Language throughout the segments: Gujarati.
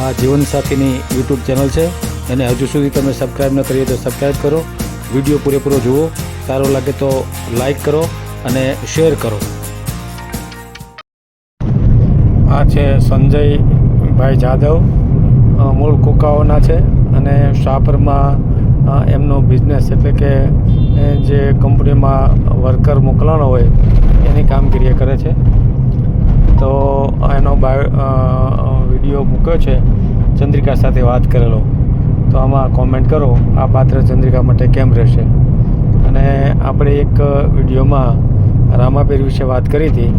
આ જીવનસાથીની યુટ્યુબ ચેનલ છે. અને હજુ સુધી તમે સબસ્ક્રાઈબ ન કરીએ તો સબસ્ક્રાઈબ કરો. વીડિયો પૂરેપૂરો જુઓ. સારો લાગે તો લાઈક કરો અને શેર કરો. આ છે સંજયભાઈ જાદવ. મૂળ કુકાઓના છે અને શાપરમાં એમનો બિઝનેસ એટલે કે જે કંપનીમાં વર્કર મોકલવાનો હોય, એની કામગીરી કરે છે. તો એનો બાયો વીડિયો મૂક્યો છે. ચંદ્રિકા સાથે વાત કરેલો. તો આમાં કોમેન્ટ કરો, આ પાત્ર ચંદ્રિકા માટે કેમ રહેશે? અને આપણે એક વિડીયોમાં રામાપીર વિશે વાત કરી હતી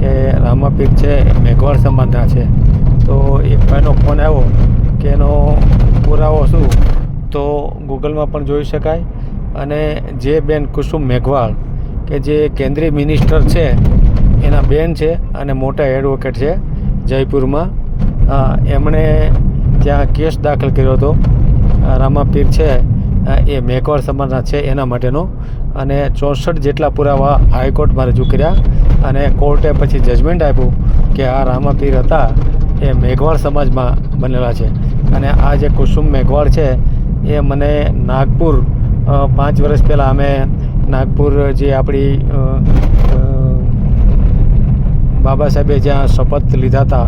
કે રામાપીર છે, મેઘવાળ સમાજના છે. તો એક ભાઈનો ફોન આવ્યો કે એનો પુરાવો શું? તો ગૂગલમાં પણ જોઈ શકાય. અને જે બેન કુસુમ મેઘવાળ, કે જે કેન્દ્રીય મિનિસ્ટર છે એના બેન છે અને મોટા એડવોકેટ છે જયપુરમાં. એમણે ત્યાં કેસ દાખલ કર્યો હતો. રામાપીર છે એ મેઘવાળ સમાજના છે એના માટેનો. અને ચોસઠ જેટલા પુરાવા હાઈકોર્ટમાં રજૂ કર્યા અને કોર્ટે પછી જજમેન્ટ આપ્યું કે આ રામાપીર હતા એ મેઘવાળ સમાજમાં બનેલા છે. અને આ જે કુસુમ મેઘવાળ છે એ મને નાગપુર પાંચ વર્ષ પહેલાં અમે નાગપુર જે આપણી બાબા સાહેબે જ્યાં શપથ લીધા હતા,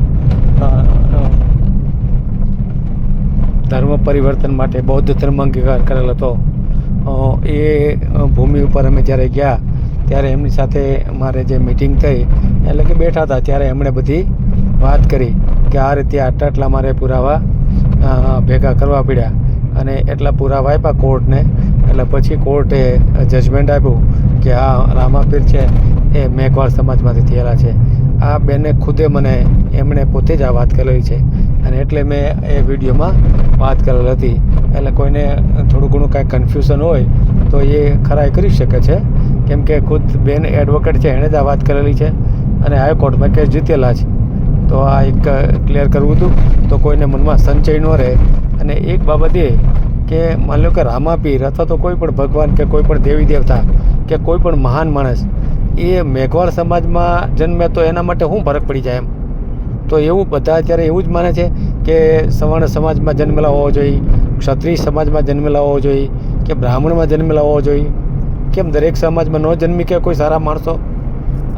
ધર્મ પરિવર્તન માટે, બૌદ્ધ ધર્મ અંગીકાર કરેલ હતો. એ ભૂમિ ઉપર અમે જ્યારે ગયા, ત્યારે એમની સાથે મારે જે મિટિંગ થઈ, એટલે કે બેઠા હતા, ત્યારે એમણે બધી વાત કરી કે આ રીતે આટલા આટલા મારે પુરાવા ભેગા કરવા પડ્યા. અને એટલા પુરાવા આપ્યા કોર્ટને, એટલે પછી કોર્ટે જજમેન્ટ આપ્યું કે આ રામાપીર છે, એ મેઘવાળ સમાજમાંથી થયેલા છે. આ બેને ખુદે મને એમણે પોતે જ આ વાત કરેલી છે. અને એટલે મેં એ વિડીયોમાં વાત કરેલ હતી. એટલે કોઈને થોડું ઘણું કાંઈ કન્ફ્યુઝન હોય, તો એ ખરાઈ કરી શકે છે. કેમ કે ખુદ બેન એડવોકેટ છે, એણે જ આ વાત કરેલી છે. અને હાઈકોર્ટમાં કેસ જીતેલા છે. તો આ એક ક્લિયર કરવું હતું, તો કોઈને મનમાં સંચય ન રહે. અને એક બાબત એ કે માની લો કે રામાપીર અથવા તો કોઈ પણ ભગવાન કે કોઈ પણ દેવી દેવતા કે કોઈ પણ મહાન માણસ એ મેઘવાળ સમાજમાં જન્મે તો એના માટે શું ફરક પડી જાય એમ. તો એવું બધા અત્યારે એવું જ માને છે કે સવર્ણ સમાજમાં જન્મેલા હોવો જોઈએ ક્ષત્રિય સમાજમાં જન્મેલા હોવો જોઈએ કે બ્રાહ્મણમાં જન્મેલા હોવો જોઈએ. કેમ દરેક સમાજમાં ન જન્મી કે કોઈ સારા માણસો?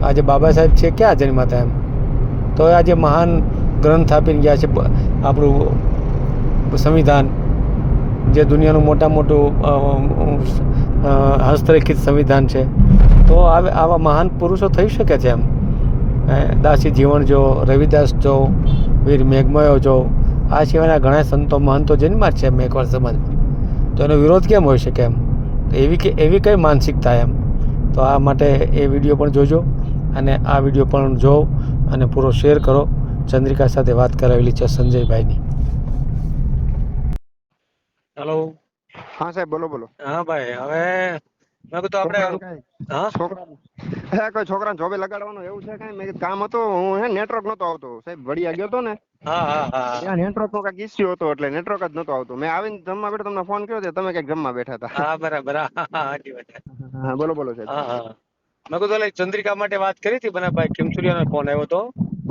આજે બાબા સાહેબ છે ક્યાં જન્મ્યા એમ? તો આજે મહાન ગ્રંથ આપીને ગયા છે આપણું સંવિધાન જે દુનિયાનું મોટા મોટું અ, સંવિધાન છે. તો આવે આવા મહાન પુરુષો થઈ શકે છે એમ. એ દાસી જીવણ જો રવિદાસ જો વીર મેઘમયો જો આ સિવાયના ઘણા સંતો મહંતો જન્મ્યા જ છે મેઘવાળ સમાજમાં. તો એનો વિરોધ કેમ હોઈ શકે એમ? તો એવી કે એવી કઈ માનસિકતા એમ? તો આ માટે એ વીડિયો પણ જોજો અને આ વીડિયો પણ જો અને પૂરો શેર કરો. ચંદ્રિકા સાથે વાત કરાવેલી છે સંજયભાઈની. હેલો હા સાહેબ બોલો બોલો. હા ભાઈ હવે મેં કીધું આપણે હા? છોકરાને. કોઈ છોકરાને જોબે લગાડવાનું એવું છે કઈ? મેં કીધું કામ હતું હું હે નેટવર્ક નતો આવતો. સાહેબ વડિયા ગયો તો ને હા હા હા. ત્યાં નેટવર્ક નો કાંઈક ઇસ્યુ હતો એટલે નેટવર્ક જ નતો આવતો. મેં આવીને જમવા બેઠો તમને ફોન કર્યો તમે કંઈક જમવા બેઠા હતા. હા બરાબર. હા બોલો બોલો સાહેબ. હા હા. મેં કીધું એટલે ચંદ્રિકા માટે વાત કરી હતી બના ભાઈ કિમસુરિયાનો ફોન આવ્યો હતો?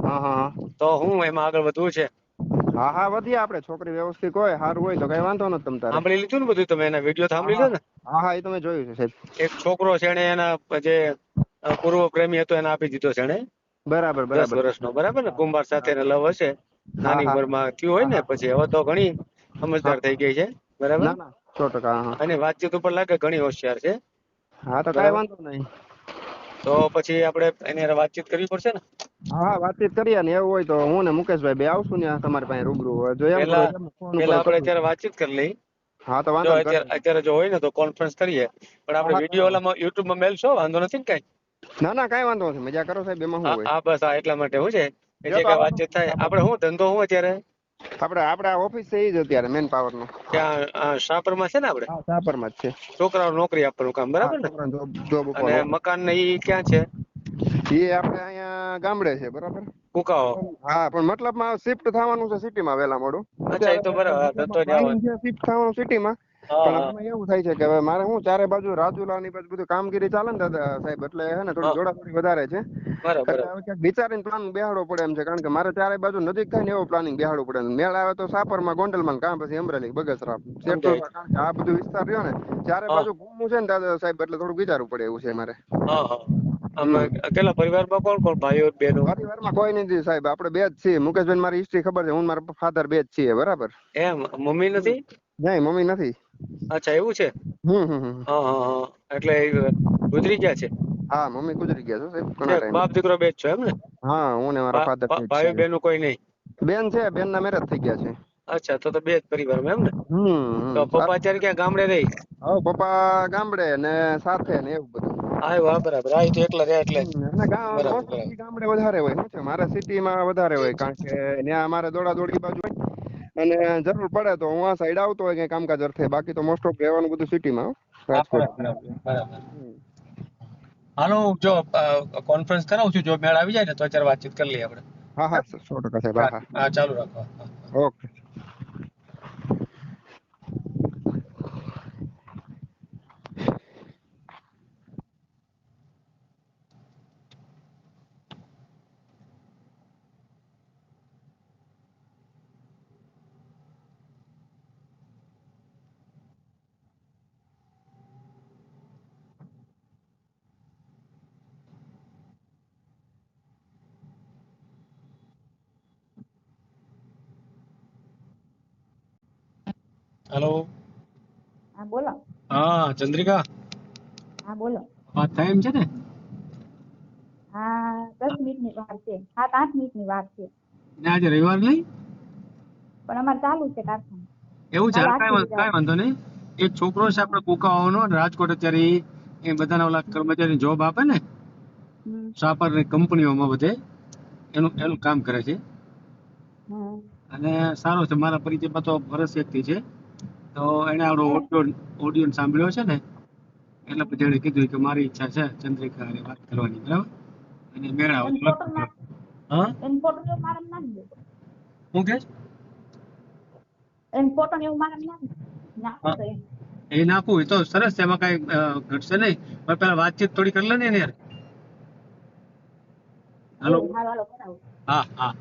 હા હા. તો હું એમાં આગળ વધવું છે. હા હા વધીએ આપણે. છોકરી વ્યવસ્થિત હોય સારું હોય તો કઈ વાંધો નથી તમ તારે. સાંભળી લીધું ને બધું તમે? એના વીડિયો સાંભળી લો ને? હા હા એ તો મેં જોયું છે સાહેબ. એક છોકરો છે એને એના જે પૂર્વ પ્રેમી હતો એને આપી દીધો છે એને બરાબર દસ બરાબર. વર્ષનો બરાબર ને? કુંભાર સાથે એને લવ હશે. નાની. ઉંમરમાં થયું હોય ને પછી હવે તો ઘણી સમજદાર થઈ ગઈ છે બરાબર? સો ટકા. અને વાતચીત ઉપર લાગે ઘણી હોશિયાર છે. હા તો કઈ વાંધો નહીં. તો પછી આપણે એની વાતચીત કરવી પડશે ને? હા વાતચીત કરીએ ને એવું હોય તો હું ને મુકેશભાઈ બે આવશું ને તમારી પાસે રૂબરૂ. જો એમ પેલા આપણે અત્યારે વાતચીત કરી લઈ હા તો વાંધો અત્યારે જો હોય ને તો કોન્ફરન્સ કરીએ. પણ આપણે વીડિયો ઓલામાં યુટ્યુબમાં મેલશો? વાંધો નથી ને કઈ? ના ના કઈ વાંધો નથી. મજા કરો સાહેબ એમાં શું હા હોય? હા બસ હા એટલા માટે હું છે. કે જે કઈ વાતચીત થાય. આપણે- શું ધંધો હું અત્યારે? આપણે આપડા ઓફિસ છે એ જ અત્યારે મેન પાવર નો. ત્યાં શાપરમાં છે ને આપણે? હા સાપરમાં જ છે. છોકરાઓ નોકરી આપવાનું કામ બરાબર ને? જોબ જોબ અને મકાન ને ઈ ક્યાં છે? એ આપણે અહીંયા ગામડે છે બરાબર? કુકાઓ હા પણ મતલબમાં શિફ્ટ થવાનું છે સિટીમાં વેલા મોડું. અચ્છા એ તો બરાબર. ધંધો જ. શિફ્ટ થવાનું સિટી માં. પણ આમાં એવું થાય છે કે હવે મારે હું ચારે બાજુ રાજુલા ની બાજુ બધું કામગીરી ચાલે ને દાદા સાહેબ એટલે હે ને થોડી. જોડાજોડી વધારે છે. બરાબર વિચારીને પ્લાન બેહાડવો પડે એમ છે કારણ કે મારે ચારે બાજુ નજીક થાય ને એવો પ્લાનિંગ બેહાડવું પડે. મેળ આવે તો સાપરમાં ગોંડલમાં કાં પછી અમરેલી બગસરા કારણ કે આ બધું વિસ્તાર રહ્યો ને ચારે બાજુ ઘૂમવું છે ને દાદા સાહેબ એટલે થોડું વિચારવું પડે એવું છે મારે. હા હા. આમાં અકેલા પરિવારમાં કોણ કોણ ભાઈઓ બહેનો? પરિવારમાં કોઈ નથી સાહેબ આપણે બે જ છીએ. મુકેશભાઈ મારી હિસ્ટ્રી ખબર છે હું મારા ફાધર બે જ છીએ બરાબર? એમ? મમ્મી નથી? નહીં મમ્મી નથી. અચ્છા એવું છે? હમ હા એટલે ગુજરી ગયા છે? હા મમ્મી ગુજરી ગયા છે સાહેબ ઘણા ટાઈમ. બાપ દીકરો બે જ છો એમ ને? હા હું ને મારા ફાધર ભાઈઓ બહેનો કોઈ નહીં? બેન છે બેન ના મેરેજ થઈ ગયા છે. અચ્છા તો તો બે જ પરિવારમાં એમ ને? હમ તો પપ્પા અત્યારે ક્યાં ગામડે રહી? હા પપ્પા ગામડે ને સાથે ને એવું બધું. હા વાહ બરાબર. આ તો એકલા રહ્યા એટલે ગામડે વધારે હોય શું છે? મારે સિટીમાં વધારે હોય કારણ કે ત્યાં અમારે દોડા દોડી બાજુ હોય. અને જરૂર પડે તો હું આ સાઈડ આવતો હોય કઈ કામકાજ અર્થે. બાકી તો મોસ્ટ ઓફ રહેવાનું બધું સિટીમાં રાજકોટ હાલો જો કોન્ફરન્સ કરાવું છું. જો મેળ આવી જાય ને તો અત્યારે વાતચીત કરી લઈએ આપણે. હા હા સો ટકા સાહેબ હા હા. ચાલુ રાખો. ઓકે હાલો હા બોલો હા ચંદ્રિકા? હા બોલો. વાત થાય એમ છે ને? હા દસ મિનિટની વાર છે. સાત આઠ મિનિટની વાર છે. ને આજે રવિવાર નહીં? પણ અમારે ચાલુ છે કારખાનું. એવું છે? કાંઈ વાંધો- કાંઈ વાંધો નહીં. એક છોકરો છે આપણે કુકાઓનો રાજકોટ અત્યારે એ બધાના ઓલા કર્મચારી જોબ આપે ને? સાપરની કંપનીઓમાં બધે. એનું એનું કામ કરે છે. અને સારો છે મારા પરિચયમાં તો ફરસ એક થી છે. તો એને આપણો ઓડિયો ઓડિયો સાંભળ્યો છે ને એટલે પછી એણે કીધું કે મારી ઈચ્છા છે ચંદ્રિકા વાત કરવાની બરાબર? અને મેળ હા? હું કે? એ નાખું એ તો સરસ છે એમાં કઈ ઘટશે નહીં. પણ પેલા વાતચીત થોડી કરી લે ને યાર હાલો. કરાવો. હા.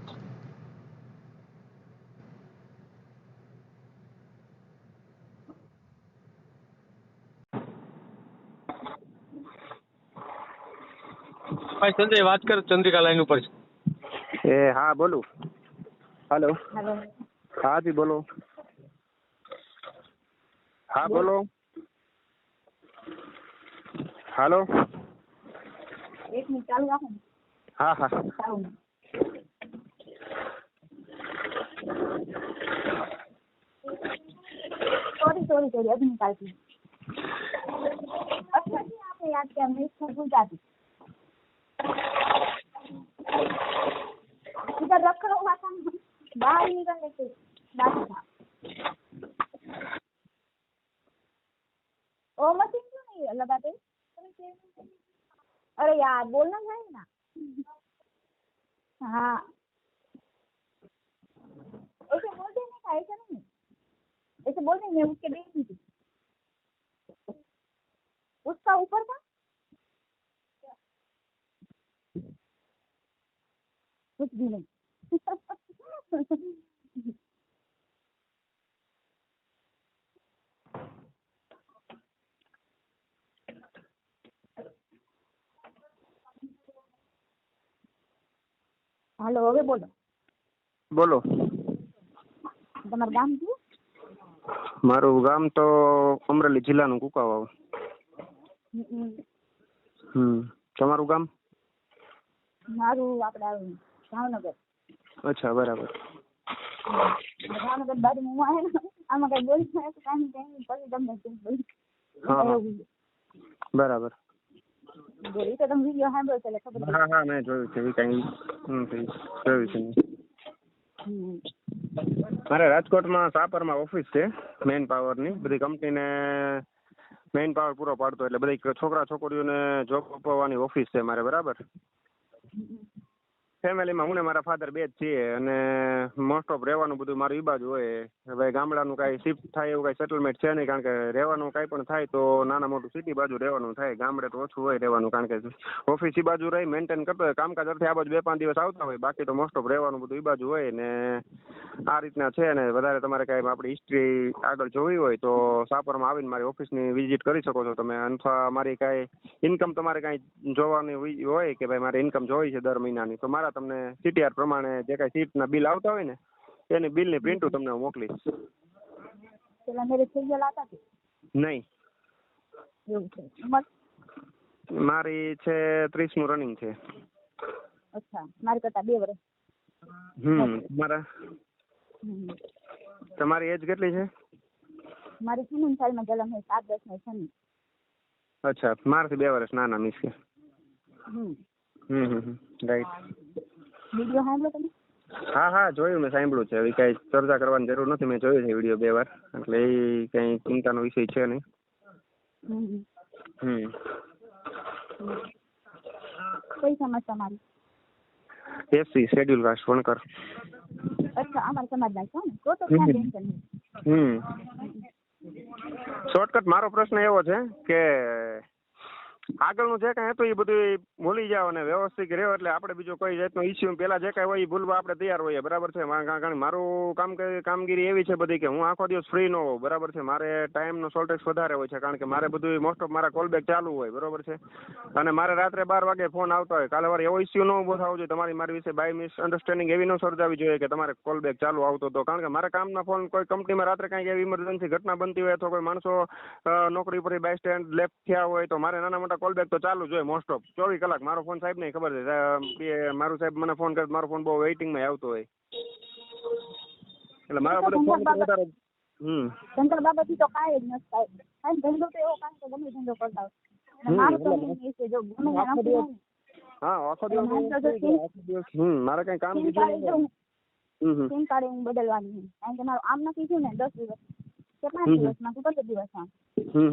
હા ભાઈ સંજય વાત કર ચંદ્રિકા લાઈન ઉપર છે એ હા બોલું હાલો હાલો હા જી બોલો હા બોલો હાલો એક મિનિટ ચાલુ રાખો ને હા હા ચાલુ ને. સોરી સોરી સોરી અગ્નિ કાલથી અઠવાડિયે આપણે યાદ કે અમને ઈચ્છા ગુજરાતી इधर रख लो वासन बाहर निकलने के दादी था ओ मशीन क्यों नहीं लगाते अरे यार बोलना चाहिए ना हाँ ऐसे बोलते नहीं था ऐसा नहीं ऐसे बोलते मैं उसके देखी थी उसका ऊपर था कुछ भी नहीं હાલો હવે બોલો બોલો તમારું ગામ કયું મારું ગામ તો અમરેલી જિલ્લાનું કુકાવાવ હમ, હમ તમારું ગામ મારું આપણે આવ્યું ભાવનગર અચ્છા બરાબર ભાવનગર બાજુ હું આવે ને આમાં કઈ બોલી જાય તો કાંઈ કાંઈ પછી તમને કેમ બોલી હા, હા. એવું બરાબર બોલી તો તમે વીડિયો સાંભળ્યો છે એટલે ખબર પડી. હા હા મેં જોયું છે એ કઈ નથી જોયું છે મેં. હમ. મારે રાજકોટમાં સાપરમાં ઓફિસ છે મેઇન પાવરની બધી કંપનીને મેઇન પાવર પૂરો પાડતો એટલે બધી છોકરા છોકરીઓને જોબ અપાવવાની ઓફિસ છે મારે બરાબર હમ. ફેમિલીમાં હું ને મારા ફાધર બે જ છીએ અને મોસ્ટ ઓફ રહેવાનું બધું મારું ઈ બાજુ હોય. હવે ગામડાનું કાંઈ શિફ્ટ થાય એવું કાંઈ સેટલમેન્ટ છે નહીં કારણ કે રહેવાનું કાંઈ પણ થાય તો નાના મોટું સિટી બાજુ રહેવાનું થાય. ગામડે તો ઓછું હોય રહેવાનું કારણ કે ઓફિસ ઈ બાજુ રહી મેન્ટેન કરતો હોય. કામકાજ અર્થે આ બાજુ બે પાંચ દિવસ આવતા હોય. બાકી તો મોસ્ટ ઓફ રહેવાનું બધું ઈ બાજુ હોય ને આ રીતના છે ને વધારે તમારે કાંઈ આપણી હિસ્ટ્રી આગળ જોવી હોય તો સાપરમાં આવીને મારી ઓફિસની વિઝિટ કરી શકો છો તમે. અથવા મારી કાંઈ ઇન્કમ તમારે કાંઈ જોવાની હોય કે ભાઈ મારે ઇન્કમ જોઈ છે દર મહિનાની. તો મારા તમને સીટીઆર પ્રમાણે જે કાંઈ સીટના બિલ આવતા હોય ને એની બિલની પ્રિન્ટો તમને હું મોકલીશ. પેલા મેરેજ થઈ ગયેલા હતા કે? નહીં. એવું છે. ઉંમર મારી છે ત્રીસમું રનિંગ છે. અચ્છા મારી કરતા બે વર્ષ. હમ મારા. હમ. તમારી એજ કેટલી છે? મારી સુનિલ સાલમાં જલમ છે સાત દસની. શનિ અચ્છા મારાથી બે વર્ષ નાના મિસ છે. હમ. હમ હમ રાઈટ વીડિયો સાંભળો તમે? હા હા જોયું મેં સાંભળ્યું છે. હવે કાંઈ ચર્ચા કરવાની જરૂર નથી. મેં જોયું છે વીડિયો બે વાર. એટલે એ કંઈ ચિંતાનો વિષય છે નહીં. હમ. હમ. કઈ સમજ તમારી એસસી શેડ્યુલ કાસ્ટ વણકર. અચ્છા અમારા સમાજના છો ને. તો તો હમ. ક્યાં ટેન્શન નહીં હમ. શોર્ટકટ મારો પ્રશ્ન એવો છે કે આગળનું જે કાંઈ હતું એ બધું ભૂલી જાવ અને વ્યવસ્થિત રહ્યો એટલે આપણે બીજો કોઈ જાતનો ઇસ્યુ પેલા જે કાંઈ હોય એ ભૂલવા આપણે તૈયાર હોઈએ. બરાબર છે? કારણ મારું કામ કામગીરી એવી છે બધી કે હું આખો દિવસ ફ્રી ન હોઉં. બરાબર છે? મારે ટાઈમનો શોર્ટેજ વધારે હોય છે કારણ કે મારે બધું મોસ્ટ ઓફ મારા કોલ બેક ચાલુ હોય. બરાબર છે? અને મારે રાત્રે બાર વાગે ફોન આવતા હોય. કાલે વાર એવો ઇસ્યુ ન ઊભો થવો જોઈએ. તમારી, મારી વિશે બાય મિસ અન્ડરસ્ટેન્ડિંગ એવી ન સર્જાવી જોઈએ કે તમારે કોલ બેક ચાલુ આવતો હતો કારણ કે મારા કામના ફોન કોઈ કંપનીમાં રાત્રે કાંઈક એવી ઇમરજન્સી ઘટના બનતી હોય અથવા કોઈ માણસો નોકરી પર બાય સ્ટેન્ડ લેફ્ટ થયા હોય તો મારે નાના મોટા કોલ બેક તો ચાલુ જ હોય મોસ્ટ ઓફ ચોવીસ કલાક મારો ફોન સાહેબ ને ખબર છે. એ મારું સાહેબ મને ફોન કરે મારો ફોન બહુ વેઇટિંગમાં આવતો હોય. એટલે મારા બધો ફોન વધારે હમ. ધંધા બાબતથી તો કાંઈ જ નથી કાંઈ કાંઈ ધંધો તો એવો કાંઈ તો ગમે ધંધો કરતા હોય. મારું તો એટલે છે જો ગમે ત્યાં આખો નક્કી દિવસ- હોય ને, હા આખો દિવસ મારે આખો દિવસ હમ કઈ કામ બીજું નહીં હમ હમ. સિમ કાર્ડ હું બદલવાની કારણ કે મારું આમ નથી થયું ને દસ દિવસ. કે પાંચ દિવસમાં? કે પંદર દિવસમાં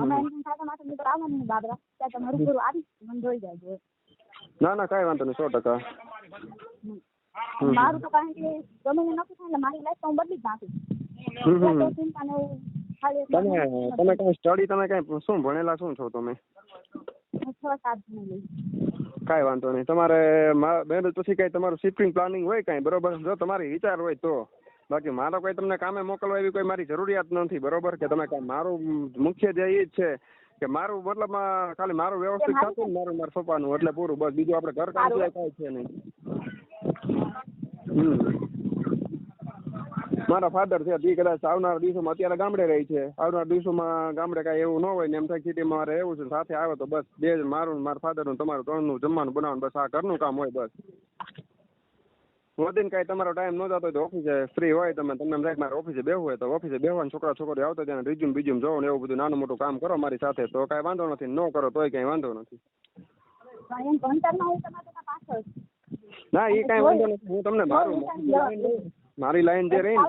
અમે હમ. એમ સાથે માથે નીકળ આવવાનું બાબરા. ત્યાં તમે રૂબરૂ આવી મને જોઈ જાય ના ના કાંઈ વાંધો નહીં સો ટકા. મારું તો કારણ કે ગમે નક્કી થાય એટલે મારી લાઈફ તો હું બદલી જ નાખું. ચિંતા ને એવું ખાલી એક તમે તમે કઈ સ્ટડી તમે કઈ શું ભણેલા શું છો તમે? કાંઈ વાંધો નહીં. તમારે મેરેજ પછી કઈ તમારું શિફ્ટિંગ પ્લાનિંગ હોય કઈ? બરોબર? જો તમારી વિચાર હોય તો. બાકી મારો કોઈ તમને કામે મોકલવા એવી કોઈ મારી જરૂરિયાત નથી બરોબર? કે તમે મારું મુખ્ય ધ્યેય એ જ છે કે મારું મતલબ ખાલી મારું વ્યવસ્થિત થતું ને મારું મારા પપ્પાનું એટલે પૂરું બસ. બીજું આપણે ઘર કામ સિવાય કાંઈ છે નહીં. મારા ફાધર છે તે કદાચ આવનારા દિવસોમાં અત્યારે ગામડે રહી છે. આવનારા દિવસોમાં ગામડે કાંઈ એવું ન હોય ને એમ થાય સિટીમાં મારે એવું છે સાથે આવે તો બસ. બે જ મારું મારા ફાધરનું તમારું ત્રણનું જમવાનું બનાવવાનું બસ આ ઘરનું કામ હોય બસ. વધીને કાંઈ તમારો ટાઈમ ન જતો તો ઓફિસે ફ્રી હોય તમે તમને એમ થાય મારે ઓફિસે બેવું હોય તો ઓફિસે બેહવાનું છોકરા છોકરી આવતા ત્યાં રિઝ્યુમ બીઝ્યુમ જોવો ને એવું બધું નાનું મોટું કામ કરો મારી સાથે. તો કાંઈ વાંધો નથી ન કરો તોય કાંઈ વાંધો નથી. ના એ કાંઈ વાંધો નથી. હું તમને મારું મારી લાઈન જે રહી ને.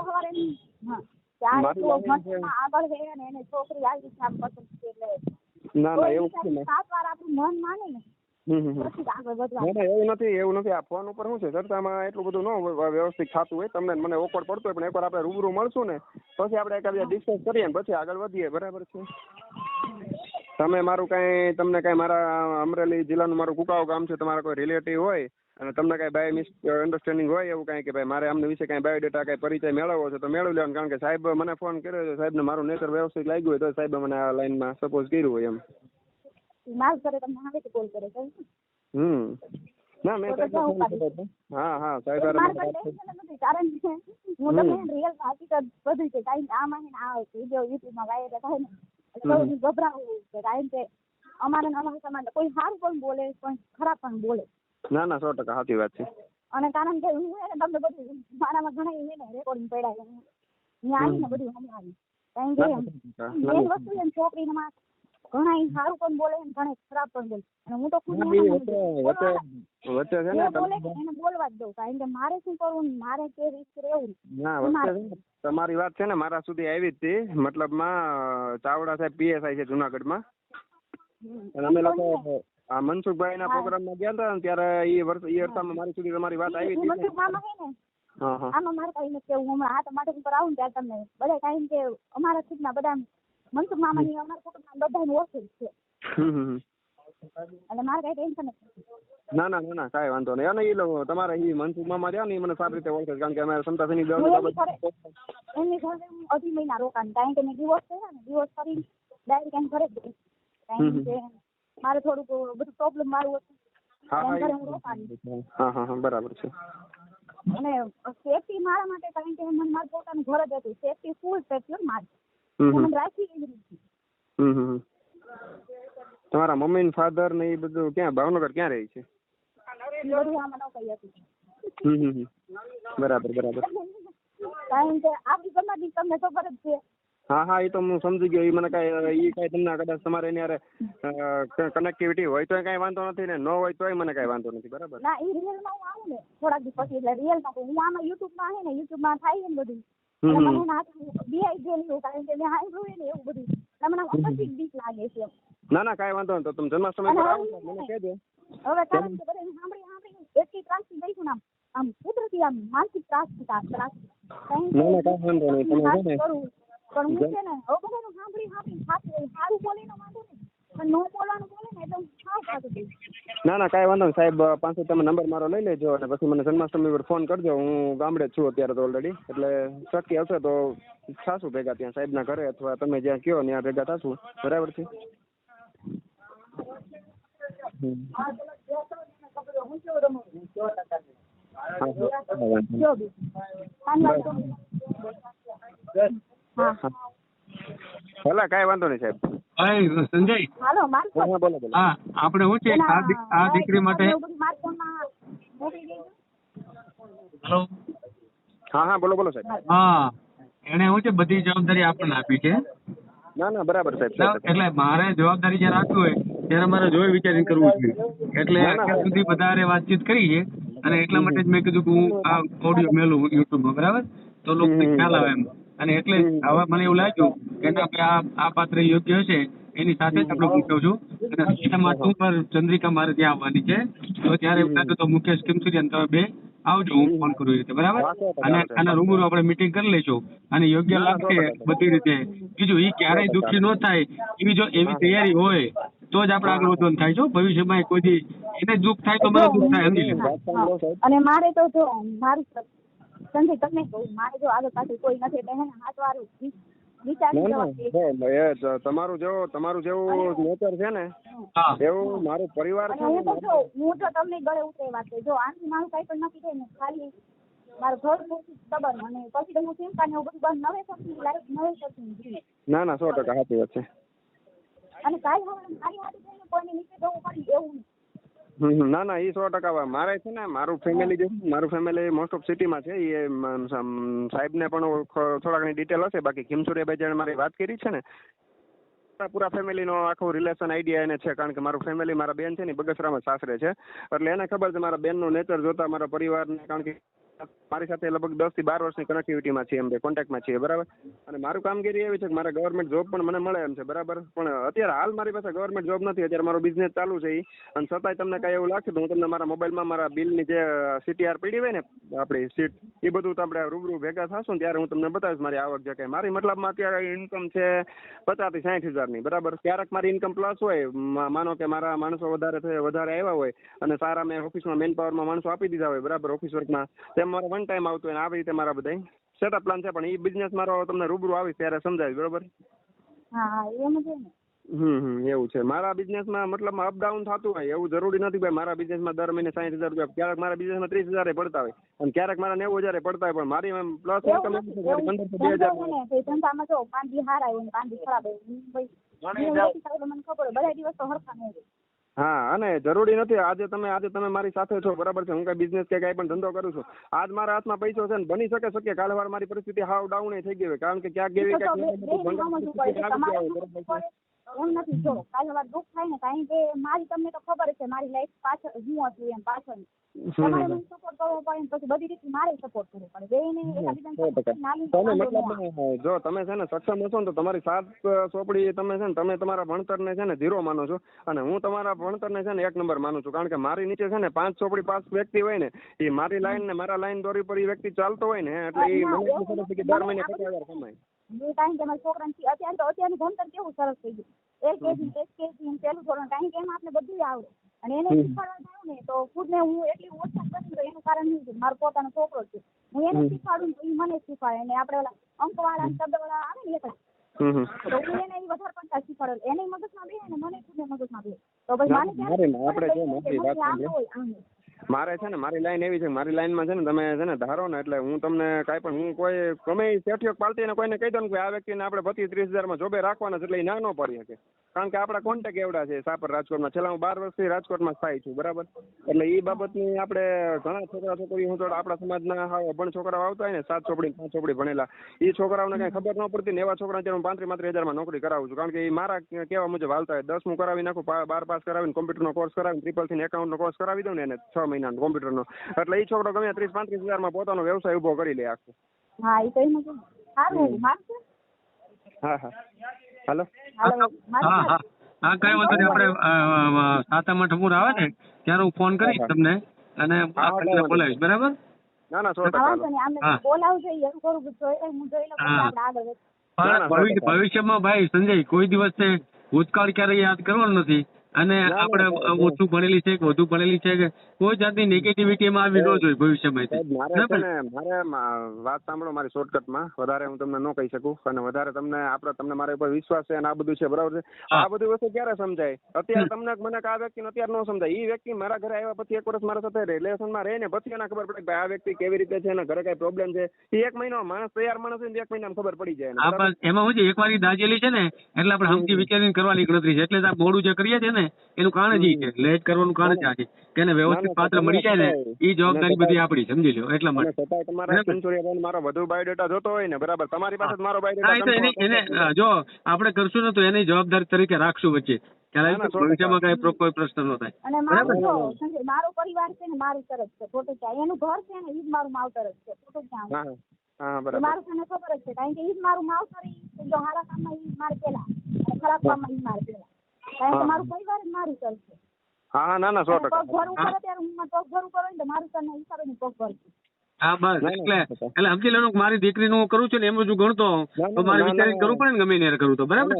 ને ના એવું મન માને ને? ના ના એવું નથી એવું નથી. આ ફોન ઉપર શું છે? ચર્ચામાં એટલું બધું ન વ્યવસ્થિત થતું હોય. તમને મને ઓકવર્ડ પડતું હોય પણ એકવાર આપણે રૂબરૂ મળશું ને પછી આપણે એકાબીજા ડિસ્કસ કરીએ ને પછી આગળ વધીએ. બરાબર છે? તમે મારું કાંઈ તમને કાંઈ મારા અમરેલી જિલ્લાનું મારું કુકાવ ગામ છે તમારા કોઈ રિલેટિવ હોય અને તમને કાંઈ બાય મિસ અન્ડરસ્ટેન્ડિંગ હોય એવું કાંઈ કે ભાઈ મારે આમને વિશે કાંઈ બાયોડેટા કાંઈ પરિચય મેળવવો છે તો મેળવી લેવાનું કારણ કે સાહેબ મને ફોન કર્યો છે સાહેબને મારું નેચર વ્યવસ્થિત લાગ્યું હોય તો સાહેબે મને આ લાઈનમાં સપોઝ કર્યું હોય એમ. માલ કરે તમને હવે કોલ કરે છે હમ. ના મેં. હા હા સાહેબ કારણ કે હું. તમને રિયલ હકીકત બધું છે કાંઈ આમાં ને આ યુટ્યુબમાં વાયરલ થાય ને એટલે ગભરાવું છે કારણ કે અમારે ને અમારા સમાજ કોઈ સારું પણ બોલે કોઈ ખરાબ પણ બોલે. ના ના સો ટકા સાચી વાત છે. અને કારણ કે હું એને તમને બધું મારામાં ઘણા એને રેકોર્ડિંગ પડ્યા છે. હું આવીને બધું સમજાવી કારણ કે ના, ના, ના, મેન ના. વસ્તુ છોકરી ને છોકરીને માં ઘણા સારું પણ બોલે અને ઘણા ખરાબ પણ બોલે. અને હું તો ખુદ ના, એના બોલવા- ને જે બોલે એને બોલવા જ દઉં કારણ કે મારે શું કરવું મારે કે રીત રહેવું ના ને તમારી વાત છે ને મારા સુધી આવી જ હતી. મતલબમાં ચાવડા સાહેબ પીએસઆઈ છે જુનાગઢમાં. માં અને અમે લોકો આ મનસુખભાઈ ના પ્રોગ્રામમાં ગયા હતા ત્યારે એ વર્ષ એ અરસામાં મારી સુધી તમારી વાત આવી હતી. ને? આમાં મારે કઈ નથી કેવું. હમણાં હાથ માટે ઉપર આવું ને ત્યારે તમને બધા કાંઈ કે અમારા ખુદના બધા મનસુખ મામાની અમારા કુટુંબના બધાને ઓળખે છે. એટલે મારે કઈ ટેન્શન ના ના ના ના કાંઈ વાંધો નહીં. અને એ લોકો તમારે એ મનસુખ મામા રહ્યા ને એ મને સારી રીતે ઓળખે કારણ કે અમે સંતા સિંહ બેન એમની ઘરે હું અઢી મહિના રોકાણ કારણ કે મેં ડિવોર્સ કર્યા ને ડિવોર્સ કરીને ડાયરેક્ટ એમ ઘરે જ ગઈ. કારણ કે મારે થોડુંક બધું પ્રોબ્લેમ મારું હતું. બરાબર છે. અને સેફટી મારા માટે કારણ કે મને મારું પોતાનું ઘર જ હતું. સેફટી ફૂલ સેફટી મારી. રાખી એવી રીતે. તમારા મમ્મી ને ફાધર ને એ બધું ક્યાં ભાવનગર ક્યાં રહે છે. બરાબર બરાબર. કારણ કે આપણી સમાજની તમને ખબર જ છે. હા હા એ તો હું સમજી ગયો. એ મને કાંઈ એ કાંઈ તમને કદાચ તમારે એની અરે કનેક્ટિવિટી હોય તો કાંઈ વાંધો નથી ને ન હોય તોય મને કાંઈ વાંધો નથી. બરાબર. ના એ રિયલમાં હું આવું ને થોડાક દિવસ પછી. એટલે રિયલમાં હું આમાં યુટ્યુબમાં છે ને યુટ્યુબમાં થાય ને બધું. એટલે ના બીઆઈ ગયેલું કારણ કે મેં સાંભળ્યું ને એવું બધું. અંદરથી જ બીક લાગે છે ના ના કાંઈ વાંધો નહીં તો તમે જન્માષ્ટમી પર આવો મને કહેજો. હવે કારણ કે બધા સાંભળી સાંભળી એટલી ત્રાસથી ગઈ છું ને આમ કુદરતી આમ માનસિક ત્રાસ ત્રાસ ના, ના, કાંઈ વાંધો નહીં. તમે છે ને-. પણ હું છે ને હવે બધાનું સાંભળી સાંભળી સાચું સારું બોલીને વાંધો નહીં. ન ને કાંઈ વાંધો નહીં. સાહેબ પાસે તમે નંબર મારો લઈ લેજો અને પછી મને જન્માષ્ટમી પર ફોન કરજો. હું ગામડે જ છું અત્યારે તો ઓલરેડી એટલે શક્ય હશે તો થાશું ભેગા ત્યાં સાહેબના ઘરે અથવા તમે જ્યાં કહો ત્યાં ભેગા થાશું. બરાબર છે? હા, હા, ભલે કાંઈ વાંધો નહીં સાહેબ. ભાઈ સંજય. હાલો માનસો હા હા બોલો બોલો. હા આપણે શું છે? આ દીકરી માટે. હેલો. હા હા બોલો બોલો સાહેબ. હા એને શું છે બધી જવાબદારી આપણને આપી છે. ના ના બરાબર સાહેબ એટલે મારે જવાબદારી જયારે આપી હોય ત્યારે મારે જોઈ વિચારીને કરવું જોઈએ એટલે. અત્યાર સુધી વધારે વાતચીત કરી છે અને એટલા માટે જ મેં કીધું કે હું આ ઓડિયો મેલું યુટ્યુબમાં બરાબર? તો લોકોને ખ્યાલ આવે એમ. અને એટલે હવે મને એવું લાગ્યું કે ના કે આ આ પાત્ર યોગ્ય હશે એની સાથે જ આપણે પૂછવું છું અને એમાં તું પર ચંદ્રિકા મારે ત્યાં આવવાની છે. તો ત્યારે એવું લાગ્યું તો મુકેશ કિમસુરિયાને તમે બે આવજો હું ફોન કરું રીતે બરાબર? અને આના રૂબરૂ આપણે મીટિંગ કરી લઈશું. અને યોગ્ય લાગશે બધી રીતે. બીજું એ ક્યારેય દુઃખી ન થાય. એવી જો એવી તૈયારી હોય તો જ આપણે આગળ વધવાનું થાય છે ભવિષ્યમાં કોઈ દી એને દુઃખ થાય તો મને દુઃખ થાય સમજી લે અને મારે તો જો મારું સંજય તમને કહું મારે જો આગળ પાછળ કોઈ નથી એટલે હાથ વાળું તમારું જેવો તમારું જેવું નેચર છે ને એવું મારું પરિવાર છે હું તો જો હું તો તમને ગળે ઉતરે વાત છે જો આનાથી મારું કઈ પણ નથી થાય ને ખાલી મારું ઘર પૂરતું સબર અને પછી તમે હું ચિંતા ને બધું બંધ નવે શકું લાઈફ નવે શકું. ના ના સો ટકા સાચી વાત છે. અને કાલ હવે મારી હાથે કોઈને નીચે જવું પડે એવું. ના ના એ સો ટકા મારે છે ને, મારું ફેમિલી જે મારું ફેમિલી મોસ્ટ ઓફ સિટીમાં છે. એ સાહેબને પણ થોડાક ડિટેલ હશે. બાકી ખીમસુરિયાભાઈ જેણે મારી વાત કરી છે ને પૂરા ફેમિલી ફેમિલીનો આખો રિલેશન આઈડિયા એને છે. કારણ કે મારું ફેમિલી મારા બેન છે ને બગસરામાં સાસરે છે. એટલે એને ખબર છે, મારા બેનનું નેચર જોતા, મારા પરિવારને, કારણ કે મારી સાથે લગભગ દસથી બાર વર્ષની કનેક્ટિવિટીમાં છીએ એમ કે કોન્ટેક્ટમાં છીએ, બરાબર? અને મારું કામગીરી એવી છે કે મારે ગવર્મેન્ટ જોબ પણ મને મળે એમ છે, બરાબર? પણ અત્યારે હાલ મારી પાસે ગવર્મેન્ટ જોબ નથી, અત્યારે મારો બિઝનેસ ચાલુ છે અને છતાંય તમને કાંઈ એવું લાગશે તો હું તમને મારા મોબાઈલમાં મારા બિલની જે સીટીઆર પડી હોય ને, આપણી સીટ એ બધું આપણે રૂબરૂ ભેગા થશું ત્યારે હું તમને બતાવીશ મારી આવક જે કંઈ. મારી મતલબમાં અત્યારે ઇન્કમ છે પચાસથી સાઠ હજારની, બરાબર? ક્યારેક મારી ઇન્કમ પ્લસ હોય માનો કે મારા માણસો વધારે વધારે આવ્યા હોય, અને સારા મેં ઓફિસમાં મેન પાવરમાં માણસો આપી દીધા હોય, બરાબર? ઓફિસ વર્કમાં તેમ મારો વન ટાઈમ આવતો હોય આવી રીતે મારા બધા સેટઅપ પ્લાન છે પણ એ બિઝનેસ મારો તમને રૂબરૂ આવીશ ત્યારે સમજાવીશ બરોબર? હા હા એમ છે ને. હમ હમ એવું છે. મારા બિઝનેસમાં મતલબ અપડાઉન થતું હોય એવું જરૂરી નથી ભાઈ મારા બિઝનેસમાં દર મહિને સાઠ હજાર રૂપિયા ક્યારેક મારા બિઝનેસમાં ત્રીસ હજાર પડતા હોય અને ક્યારેક મારા નેવું હજાર પડતા હોય પણ મારી પ્લસ ઇન્કમ પંદરસો બે હજાર પાંચ પાંચ મને ખબર બધા દિવસ તો હરખા નહીં હા અને જરૂરી નથી આજે તમે આજે તમે મારી સાથે છો બરાબર છે? હું કઈ બિઝનેસ કે કઈ પણ ધંધો કરું છું. આજ મારા હાથમાં પૈસો છે ને બની શકે શકે કાલે વાર મારી પરિસ્થિતિ હાવ ડાઉન થઈ ગઈ હોય. કારણ કે ક્યાંક એવી તો એમ નથી જો કાલ વાર દુઃખ થાય ને કારણ કે મારી તમને તો ખબર છે મારી લાઈફ પાછળ હું હતી એમ પાછળ. તમારે મને સપોર્ટ કરવો પડે પછી બધી રીતે મારે સપોર્ટ કરવો પડે. બેયને ન. મતલબ જો તમે છે ને સક્ષમ હશો ને તો તમારી સાત ચોપડી તમે છે ને તમે તમારા ભણતરને છે ને ઝીરો માનો છો. અને હું તમારા ભણતરને છે ને એક નંબર માનું છું. કારણ કે મારી નીચે છે ને પાંચ ચોપડી પાંચ વ્યક્તિ હોય ને એ મારી લાઈન ને મારા લાઈન દોરી પર એ વ્યક્તિ ચાલતો હોય ને એટલે એ મને ખબર છે કે દર મહિને પચાસ હજાર કમાય. એ કારણ કે મારા છોકરાને થી- અત્યારે તો અત્યારનું ભણતર કેવું સરસ થઈ ગયું. એલકેજી એસકેજી પહેલું ધોરણ કાંઈ કે એમાં આપણે બધું આવડે. અને એને શીખવાડવા જાઉં ને તો ખુદને હું એટલી ઓછા કરી તો એનું કારણ નહીં છે? મારો પોતાનો છોકરો છે. હું એને શીખવાડું ને તો એ મને શીખવાડે. અને આપણે ઓલા અંકવાળા ને શબ્દવાળા આવે ને એક હમ હમ. તો હું એને ઈ વધારે પડતા શીખવાડે. એને મગજમાં બે ને મને ખુદને મગજમાં બે તો પછી ના, મારે ના, આપણે ક્યારે મને વાત સમજો. હોય આમ હોય. મારે છે ને, મારી લાઈન એવી છે, મારી લાઈનમાં છે ને તમે છે ને ધારો ને એટલે હું તમને કાંઈ પણ, હું કોઈ, ગમે એ શેઠિયો પાલટીને કોઈને કહી દઉં ને કે આ વ્યક્તિને આપણે પચીસ ત્રીસ હજારમાં જોબે રાખવાના છે એટલે એ ના ન પડી શકે. કારણ કે આપણા કોન્ટેક એવડા છે સાપર રાજકોટમાં. છેલ્લા હું બાર વર્ષથી રાજકોટમાં સ્થાયી છું બરાબર? એટલે એ બાબતની આપણે ઘણા છોકરા છોકરી હું થોડા આપણા સમાજના અભણ છોકરાઓ આવતા હોય ને સાત ચોપડી પાંચ ચોપડી ભણેલા એ છોકરાઓને કઈ ખબર ન પડતી ને એવા છોકરા અત્યારે હું પાંત્રીસ પાંત્રીસ હજારમાં નોકરી કરાવું છું. કારણ કે એ મારા કેવા મુજબ હાલતા હોય. દસમું કરાવી નાખું બાર પાસ કરાવીને કોમ્પ્યુટરનો કોર્સ કરાવીને ટ્રિપલથી એકાઉન્ટનો કોર્સ કરાવી દઉં ને એને છ મહિનાનો કોમ્પ્યુટરનો એટલે એ છોકરો ગમે ત્રીસ પાંત્રીસ હજારમાં પોતાનો વ્યવસાય ઊભો કરી લે આખો. હા એ કઈ હા હા. હાલો. હા હા હા કઈ વાંધો નહીં. આપણે સાતમ આઠમ આવે ને ત્યારે હું ફોન કરીશ તમને અને આપણે બોલાવીશ. બરાબર? ના ના ટકા. બોલાવજો કરું હું જોઈ લઉં આગળ સો ટકા. ભવિષ્યમાં ભાઈ સંજય કોઈ દિવસ ભૂતકાળ ક્યારેય યાદ કરવાનો નથી. અને આપણે ઓછું ભણેલી છે કે વધુ ભણેલી છે કે કોઈ જાતની નેગેટિવિટી એમાં આવી ન જોઈએ ભવિષ્યમાં મારે મારે વાત સાંભળો મારી શોર્ટકટમાં વધારે હું તમને ન કહી શકું અને વધારે તમને આપણે તમને મારા ઉપર વિશ્વાસ છે અને આ બધું છે બરાબર છે? આ બધી વસ્તુ ક્યારે સમજાય? અત્યારે તમને મને આ વ્યક્તિને અત્યારે ન સમજાય. એ વ્યક્તિ મારા ઘરે આવ્યા પછી એક વર્ષ મારા સાથે રિલેશનમાં રહે ને પછી એને ખબર પડે કે આ વ્યક્તિ કેવી રીતે છે એના ઘરે કઈ પ્રોબ્લેમ છે? એ એક મહિનો માણસ તૈયાર માણસ એક મહિનામાં ખબર પડી જાય એમાં શું છે એકવાર દાજેલી છે ને એટલે આપણે સમજી વિચારીને કરવાની ગણતરી છે. એટલે આ મોડું જે કરીએ છીએ ને એનું કારણ જ ઈ છે. લેટ કરવાનું કારણ જ આ છે. કે એને વ્યવસ્થિત પાત્ર મળી જાય ને એ જવાબદારી બધી આપણી સમજી લો એટલા માટે. છતાંય તમારા. સેન્ચુરી મારો વધુ બાયોડેટા જોતો હોય ને બરાબર? તમારી પાસે જ મારો બાયોડેટા એને એને જો આપણે કરશું ને તો એની જવાબદારી તરીકે રાખશું વચ્ચે. ભવિષ્યમાં કઈ કોઈ પ્રશ્ન ન થાય. અને મારું પરિવાર છે ને મારું તરફ છે ટોટલ એનું ઘર છે ને ઈ જ મારું માવતર જ છે ટોટલ ક્યાં હા હા એ બરાબર. મારું તને ખબર જ છે કારણ કે ઈ જ મારું માવતર ઈ જો સારા કામમાં ઈ મારે પેલા ખરાબ કામમાં ઈ મારે પેલા કારણ કે હા. મારું પરિવાર જ મારું સર છે હા હા ના ના સો ટકા. પગ ભરવું કરે ત્યારે હું મારે પગ ભરવું કરે ને મારું સર ને કરે ને પગ ભરું હા બસ. એટલે એટલે સમજી લેવાનું કે મારી દીકરીનું હું કરું છું ને એમ જ હું ગણતો તો મારે વિચારીને કરવું પડે ને ગમે એને કરું તો. બરાબર.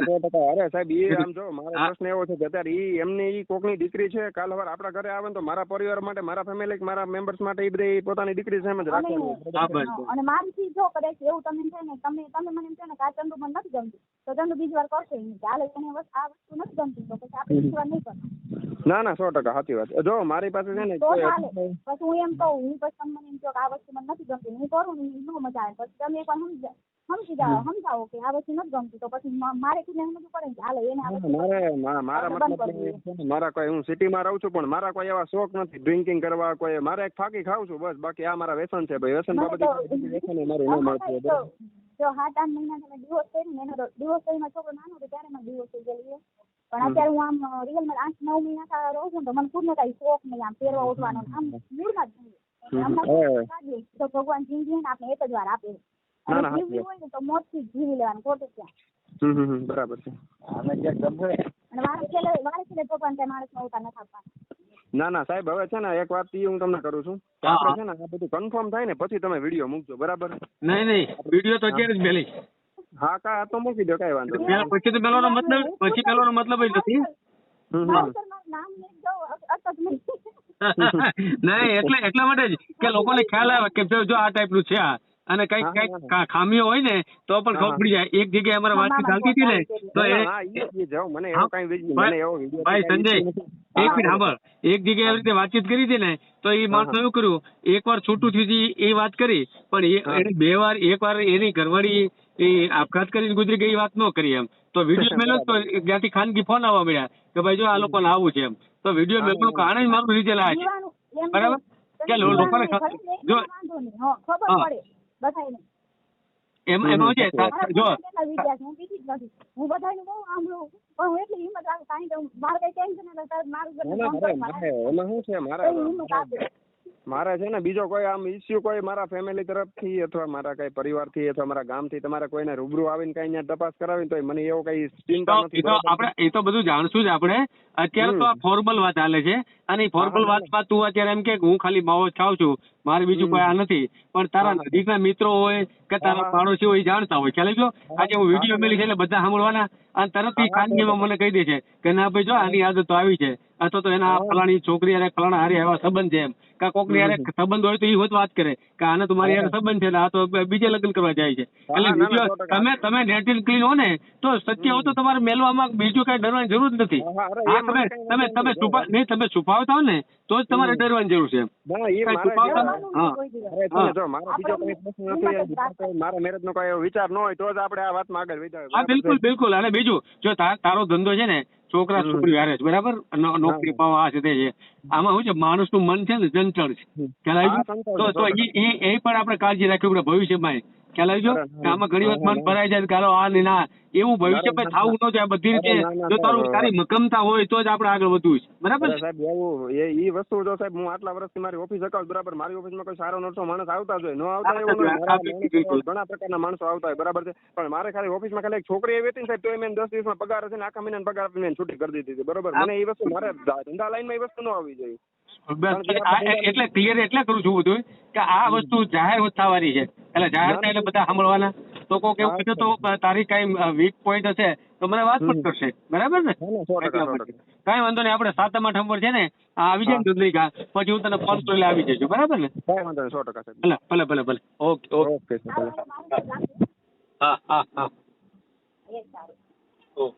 અરે સાહેબ એ આમ જો મારો પ્રશ્ન એવો છે કે અત્યારે ઈ એમની ઈ કોકની દીકરી છે કાલ હવાર આપણા ઘરે આવે ને તો મારા પરિવાર માટે મારા ફેમિલી મારા મેમ્બર્સ માટે એ બધી પોતાની દીકરી છે એમ જ રાખવાની હા, બસ. હા, અને મારીથી જો કદાચ એવું તમે એમ થાય ને તમે તમે મને એમ કહો ને કે આ ચંદુ મને નથી ગમતું. તો તમે બીજી વાર કરશે નહીં તને આ વસ્તુ નથી ગમતી તો પછી આપણે બીજી વાર નહીં કરવાનું ના ના સો ટકા સાચી વાત જો મારી પાસે છે ને તો ચાલે પછી હું એમ કહું હું પછી તમને એમ કહો કે આ વસ્તુ મને નથી ગમતી. હું કરું ને નો મજા આવે. પછી તમે એકવાર સમજા સમજી જાઓ સમજાવો કે આ વસ્તુ નથી ગમતી. તો પછી મારે કીધું સમજવું પડે ને હાલે એને મારે મારા મતલબ મારા કોઈ હું સિટીમાં રહું છું પણ મારા કોઈ એવા શોખ નથી. ડ્રિંકિંગ કરવા કોઈ મારે એક ફાકી ખાઉં છું બસ. બાકી આ મારા વ્યસન છે ભાઈ. વ્યસન બાબતે વ્યસન મારું ન મળતું જો સાત આઠ મહિના તમે ડિવોર્સ કરીને એનો તો કરીને છોકરો નાનો હતો ત્યારે મને ડિવોર્સ થઈ ગયેલી પણ અત્યારે હું આમ રિયલમાં આઠ નવ મહિના થયા રહું છું તો મને ખુદને કાંઈ શોખ નહીં આમ પહેરવા ઉઠવાનો. ને આમ મૂળમાં જ નહીં તો ભગવાન જિંદગી ને આપણે એક જ વાર આપે. ના, જીવવી હોય ને તો મોતથી જ જીવી લેવાનું ખોટું ક્યાં? બરાબર છે. અને વારે છેલ્લે વારે છેલ્લે ભગવાન માણસ માણસને અવતાર નથી આપવાના ના ના સાહેબ હવે છે ને એક વાત ઈ હું તમને કરું છું આપણે છે ને આ બધું કન્ફર્મ થાય ને પછી તમે વીડિયો મૂકજો બરાબર? નહીં નહીં વીડિયો તો અત્યારે જ મેલી. હા કા આ તો મૂકી દો કઈ વાંધો નહીં. પછી તો મેલવાનો મતલબ પછી મેલવાનો મતલબ જ નથી. નહીં. એટલે એટલા માટે જ કે લોકોને ખ્યાલ આવે કે જો જો આ ટાઈપનું છે આ. અને કંઈક કંઈક ખામીઓ હોય ને તો પણ ખબર પડી જાય. એક જગ્યાએ અમારે વાતચીત ચાલતી હતી ને તો એ ભાઈ- મને એવો વીડિયો ભાઈ કાંઈ સંજય એક મિનિટ સાંભળ એક જગ્યાએ એવી રીતે વાતચીત કરી હતી ને તો એ માણસો એવું કર્યું. એક વાર છૂટું થયું હતી એ વાત કરી. પણ એ એને બે વાર એક વાર એની ઘરવાળી એ આપઘાત કરીને ગુજરી ગઈ એ વાત ન કરી એમ. તો વીડિયો મેલો તો ત્યાંથી ખાનગી ફોન આવવા મળ્યા કે ભાઈ જો આ લોકોને આવું છે એમ. તો વીડિયો મેળવાનું કારણ જ મારું રીઝલ આ છે. બરાબર? કે લોકોને છે, જો- ખબર. પડે. બધાયને. એમ એમાં છે જો કેટલા વિદ્યા છે હું પીધી જ નથી. હું બધાનું બહુ સાંભળું પણ હું એટલી હિંમત રાખું કારણ કે મારે કઈ ટેન્શન નથી મારું એમાં શું છે મારે હિંમત આપે મારે છે ને બીજો કોઈ આમ ઇસ્યુ કોઈ મારા ફેમિલી તરફથી અથવા મારા કઈ પરિવારથી અથવા મારા ગામથી તમારે કોઈને રૂબરૂ આવીને કઈ અહીંયા તપાસ કરાવી તો મને એવો કઈ ચિંતા નથી આપડે તો આપણે એ તો બધું જાણશું જ આપણે. અત્યારે તો આ ફોર્મલ વાત હાલે છે. અને ફોર્મલ. વાતમાં તું અત્યારે એમ કે હું ખાલી માવો જ ખાઉં છું. મારે બીજું કોઈ આ નથી. પણ તારા નજીક નજીકના મિત્રો હોય કે તારા પાડોશી હોય એ જાણતા હોય. ખ્યાલ જો આજે હું વીડિયો મેલી છે એટલે બધા સાંભળવાના. અને તરત હા, ખાનગીમાં મને કહી દે છે કે ના ભાઈ જો આની આદત તો આવી છે. અથવા તો એના ફલાણી છોકરી અરે ફલાણા હારે એવા સંબંધ છે એમ. કે કોકની હમ. સંબંધ હોય તો એ હોત વાત કરે કે આને તો મારી હારે સંબંધ છે ને આ તો બીજે લગ્ન કરવા જાય છે. એટલે વીડિયો તમે તમે નેટ ક્લીન હો ને તો સત્ય હો તો તમારે મેલવામાં બીજું કઈ ડરવાની જરૂર જ નથી. એ તમે તમે તમે છુપા નહીં તમે છુપાવતા હો ને તો જ તમારે ડરવાની જરૂર છે એ છુપાવતા મારો બીજો કોઈ પ્રશ્ન નથી હિંમત જ રાખો. કોઈ મારા મેરેજ નો કોઈ વિચાર ન હોય તો જ આપણે આ વાતમાં આગળ વધારે બિલકુલ બિલકુલ. અને બીજું જો તાર- તારો ધંધો છે ને છોકરા. છોકરી હારે છે બરાબર? નોકરી પાવા આ છે તે છે. આમાં શું છે? માણસનું મન છે ને ચંચળ છે. ખ્યાલ આવી તો એ પણ આપણે કાળજી રાખવી પડે ભવિષ્યમાં. ખ્યાલ આવી ગયો? કે આમાં ઘણી વખત મન ના. ભરાઈ જાય કાલો આ ને ના. એવું ભવિષ્ય ના, થવું ન. જોઈએ. બધી રીતે જો તારું તારી મકમતા હોય તો જ આપણે આગળ વધવું છે. બરાબર સાહેબ એવું એ ઈ વસ્તુ જો સાહેબ હું આટલા વર્ષથી મારી ઓફિસ અકાઉન્ટ બરાબર મારી ઓફિસમાં કોઈ સારો નરસો માણસ આવતા જ હોય. ન આવતા એવું ઘણા પ્રકારના માણસો આવતા હોય બરાબર છે? પણ મારે ખાલી ઓફિસમાં ખાલી એક છોકરી એવી હતી ને સાહેબ તો મેં દસ દિવસમાં પગાર હશે ને આખા મહિનાનો પગાર આપીને છૂટી કરી દીધી હતી બરાબર? મને એ વસ્તુ મારે ધંધા લાઈનમાં એ વસ્તુ ન આવી જોઈએ. એટલે ક્લિયર એટલે કરું છું બધું કે આ વસ્તુ જાહેર થવાની છે. એટલે જાહેર થાય એટલે બધા સાંભળવાના. તો કોઈ કેવું હા. તો તારી કઈ વીક પોઈન્ટ હશે તો મને વાત પણ કરશે. બરાબર ને? કઈ વાંધો નહીં આપણે સાતમ આઠમ પર છે ને આ આવી જાય ને દુધલીકા પછી હું તને ફોન કરીને આવી જજો બરાબર ને? કાંઈ વાંધો સો ટકા ભલે ભલે ભલે ભલે. Okay okay. હા હા હા એ સારું ઓકે